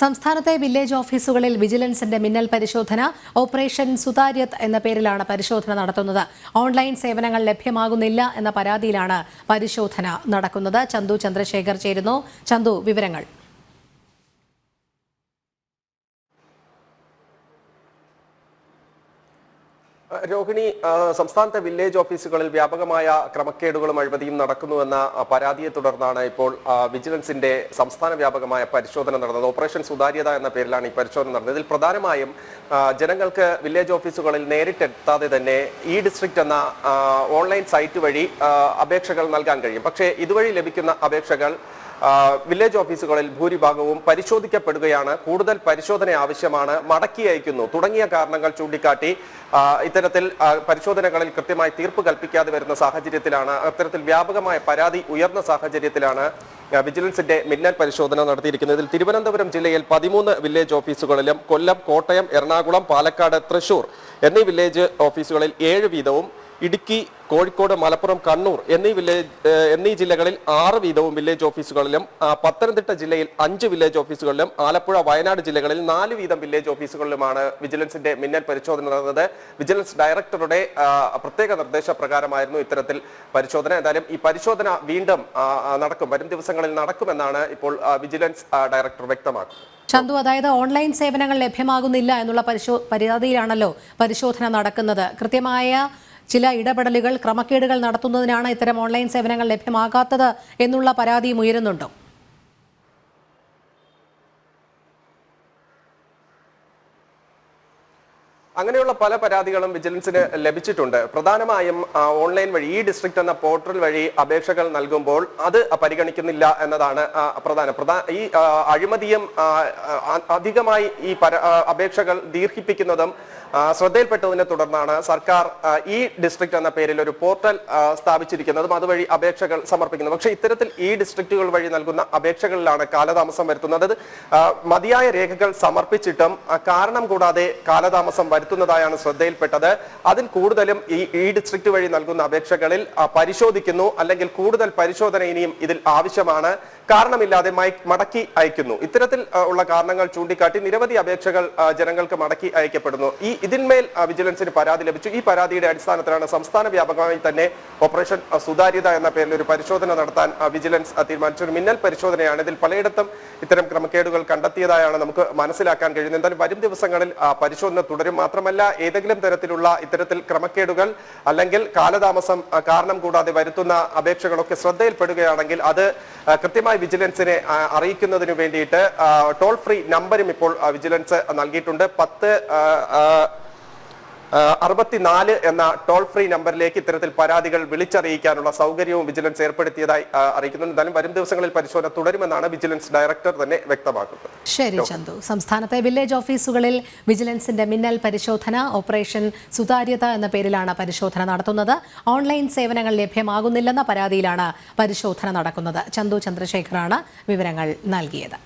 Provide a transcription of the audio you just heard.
സംസ്ഥാനത്തെ വില്ലേജ് ഓഫീസുകളിൽ വിജിലൻസിന്റെ മിന്നൽ പരിശോധന ഓപ്പറേഷൻ സുതാര്യത് എന്ന പേരിലാണ് പരിശോധന നടത്തുന്നത്. ഓൺലൈൻ സേവനങ്ങൾ ലഭ്യമാകുന്നില്ല എന്ന പരാതിയിലാണ് പരിശോധന നടക്കുന്നത്. ചന്തു ചന്ദ്രശേഖർ ചേരുന്നു. ചന്തു വിവരങ്ങൾ. രോഹിണി സംസ്ഥാനത്തെ വില്ലേജ് ഓഫീസുകളിൽ വ്യാപകമായ ക്രമക്കേടുകളും അഴിമതിയും നടക്കുന്നുവെന്ന പരാതിയെ തുടർന്നാണ് ഇപ്പോൾ വിജിലൻസിന്റെ സംസ്ഥാന വ്യാപകമായ പരിശോധന നടന്നത്. ഓപ്പറേഷൻ സുതാര്യത എന്ന പേരിലാണ് ഈ പരിശോധന നടന്നത്. ഇതിൽ പ്രധാനമായും ജനങ്ങൾക്ക് വില്ലേജ് ഓഫീസുകളിൽ നേരിട്ടെത്താതെ തന്നെ ഇ ഡിസ്ട്രിക്ട് എന്ന ഓൺലൈൻ സൈറ്റ് വഴി അപേക്ഷകൾ നൽകാൻ കഴിയും. പക്ഷേ ഇതുവഴി ലഭിക്കുന്ന അപേക്ഷകൾ വില്ലേജ് ഓഫീസുകളിൽ ഭൂരിഭാഗവും പരിശോധിക്കപ്പെടുകയാണ്. കൂടുതൽ പരിശോധന ആവശ്യമാണ്. മടക്കി അയക്കുന്നു. തുടങ്ങിയ കാരണങ്ങൾ ചൂണ്ടിക്കാട്ടി ഇത്തരത്തിൽ പരിശോധനകളിൽ കൃത്യമായി തീർപ്പ് കൽപ്പിക്കാതെ വരുന്ന സാഹചര്യത്തിലാണ് അത്തരത്തിൽ വ്യാപകമായ പരാതി ഉയർന്ന സാഹചര്യത്തിലാണ് വിജിലൻസിന്റെ മിന്നൽ പരിശോധന നടത്തിയിരിക്കുന്നത്. ഇതിൽ തിരുവനന്തപുരം ജില്ലയിൽ പതിമൂന്ന് വില്ലേജ് ഓഫീസുകളിലും കൊല്ലം കോട്ടയം എറണാകുളം പാലക്കാട് തൃശൂർ എന്നീ വില്ലേജ് ഓഫീസുകളിൽ ഏഴ് വീതവും ഇടുക്കി കോഴിക്കോട് മലപ്പുറം കണ്ണൂർ എന്നീ വില്ലേജ് എന്നീ ജില്ലകളിൽ ആറ് വീതവും വില്ലേജ് ഓഫീസുകളിലും പത്തനംതിട്ട ജില്ലയിൽ അഞ്ച് വില്ലേജ് ഓഫീസുകളിലും ആലപ്പുഴ വയനാട് ജില്ലകളിൽ നാല് വീതം വില്ലേജ് ഓഫീസുകളിലുമാണ് വിജിലൻസിന്റെ മിന്നൽ പരിശോധന നടന്നത്. വിജിലൻസ് ഡയറക്ടറുടെ പ്രത്യേക നിർദ്ദേശപ്രകാരമായിരുന്നു ഇത്തരത്തിൽ പരിശോധന. എന്തായാലും ഈ പരിശോധന വീണ്ടും നടക്കും. വരും ദിവസങ്ങളിൽ നടക്കുമെന്നാണ് ഇപ്പോൾ വിജിലൻസ് ഡയറക്ടർ വ്യക്തമാക്കുന്നത്. ചന്തു അതായത് ഓൺലൈൻ സേവനങ്ങൾ ലഭ്യമാകുന്നില്ല എന്നുള്ള പരിശോ പരാതിയിലാണല്ലോ പരിശോധന നടക്കുന്നത്. കൃത്യമായ ചില ഇടപെടലുകൾ ക്രമക്കേടുകൾ നടത്തുന്നതിനാണ് ഇത്തരം ഓൺലൈൻ സേവനങ്ങൾ ലഭ്യമാകാത്തത് എന്നുള്ള പരാതിയും ഉയരുന്നുണ്ടോ. അങ്ങനെയുള്ള പല പരാതികളും വിജിലൻസിന് ലഭിച്ചിട്ടുണ്ട്. പ്രധാനമായും ഓൺലൈൻ വഴി ഈ ഡിസ്ട്രിക്ട് എന്ന പോർട്ടൽ വഴി അപേക്ഷകൾ നൽകുമ്പോൾ അത് പരിഗണിക്കുന്നില്ല എന്നതാണ് പ്രധാനം പ്രധാന ഈ അഴിമതിയും അധികമായി ഈ അപേക്ഷകൾ ദീർഘിപ്പിക്കുന്നതും ശ്രദ്ധയിൽപ്പെട്ടതിനെ തുടർന്നാണ് സർക്കാർ ഈ ഡിസ്ട്രിക്ട് എന്ന പേരിൽ ഒരു പോർട്ടൽ സ്ഥാപിച്ചിരിക്കുന്നതും. അതുവഴി അപേക്ഷകൾ സമർപ്പിക്കുന്നത് പക്ഷേ ഇത്തരത്തിൽ ഈ ഡിസ്ട്രിക്റ്റുകൾ വഴി നൽകുന്ന അപേക്ഷകളിലാണ് കാലതാമസം വരുത്തുന്നത്. അതായത് മതിയായ രേഖകൾ സമർപ്പിച്ചിട്ടും കാരണം കൂടാതെ കാലതാമസം വരുത്തുന്നതായാണ് ശ്രദ്ധയിൽപ്പെട്ടത്. അതിൽ കൂടുതലും ഈ ഈ ഡിസ്ട്രിക്ട് വഴി നൽകുന്ന അപേക്ഷകളിൽ പരിശോധിക്കുന്നു. അല്ലെങ്കിൽ കൂടുതൽ പരിശോധന ഇനിയും ഇതിൽ ആവശ്യമാണ്. കാരണമില്ലാതെ മടക്കി അയക്കുന്നു. ഇത്തരത്തിൽ ഉള്ള കാരണങ്ങൾ ചൂണ്ടിക്കാട്ടി നിരവധി അപേക്ഷകൾ ജനങ്ങൾക്ക് മടക്കി അയക്കപ്പെടുന്നു. ഈ ഇതിന്മേൽ വിജിലൻസിന് പരാതി ലഭിച്ചു. ഈ പരാതിയുടെ അടിസ്ഥാനത്തിലാണ് സംസ്ഥാന വ്യാപകമായി തന്നെ ഓപ്പറേഷൻ സുതാര്യത എന്ന പേരിൽ ഒരു പരിശോധന നടത്താൻ വിജിലൻസ് തീരുമാനിച്ചു. ഒരു മിന്നൽ പരിശോധനയാണ് ഇതിൽ പലയിടത്തും ഇത്തരം ക്രമക്കേടുകൾ കണ്ടെത്തിയതായാണ് നമുക്ക് മനസ്സിലാക്കാൻ കഴിയുന്നത്. എന്തായാലും വരും ദിവസങ്ങളിൽ പരിശോധന തുടരും. മാത്രമല്ല ഏതെങ്കിലും തരത്തിലുള്ള ഇത്തരത്തിൽ ക്രമക്കേടുകൾ അല്ലെങ്കിൽ കാലതാമസം കാരണം കൂടാതെ വരുത്തുന്ന അപേക്ഷകളൊക്കെ ശ്രദ്ധയിൽപ്പെടുകയാണെങ്കിൽ അത് ആ, കൃത്യമായി വിജിലൻസിനെ അറിയിക്കുന്നതിന് വേണ്ടിയിട്ട് ടോൾ ഫ്രീ നമ്പറും ഇപ്പോൾ വിജിലൻസ് നൽകിയിട്ടുണ്ട്. പത്ത് അറുപത്തിനാല് എന്ന ടോൾ ഫ്രീ നമ്പറിലേക്ക് ഇത്തരത്തിൽ പരാതികൾ വിളിച്ചറിയിക്കാനുള്ള സൗകര്യവും വിജിലൻസ് ഏർപ്പെടുത്തിയതായി അറിയിക്കുന്നു എന്തായാലും വരും ദിവസങ്ങളിൽ പരിശോധന തുടരുമെന്നാണ് വിജിലൻസ് ഡയറക്ടർ തന്നെ വ്യക്തമാക്കുന്നത്. ശരി ചന്തു. സംസ്ഥാനത്തെ വില്ലേജ് ഓഫീസുകളിൽ വിജിലൻസിന്റെ മിന്നൽ പരിശോധന ഓപ്പറേഷൻ സുതാര്യത എന്ന പേരിലാണ് പരിശോധന നടത്തുന്നത്. ഓൺലൈൻ സേവനങ്ങൾ ലഭ്യമാകുന്നില്ലെന്ന പരാതിയിലാണ് പരിശോധന നടക്കുന്നത്. ചന്തു ചന്ദ്രശേഖറാണ് വിവരങ്ങൾ നൽകിയത്.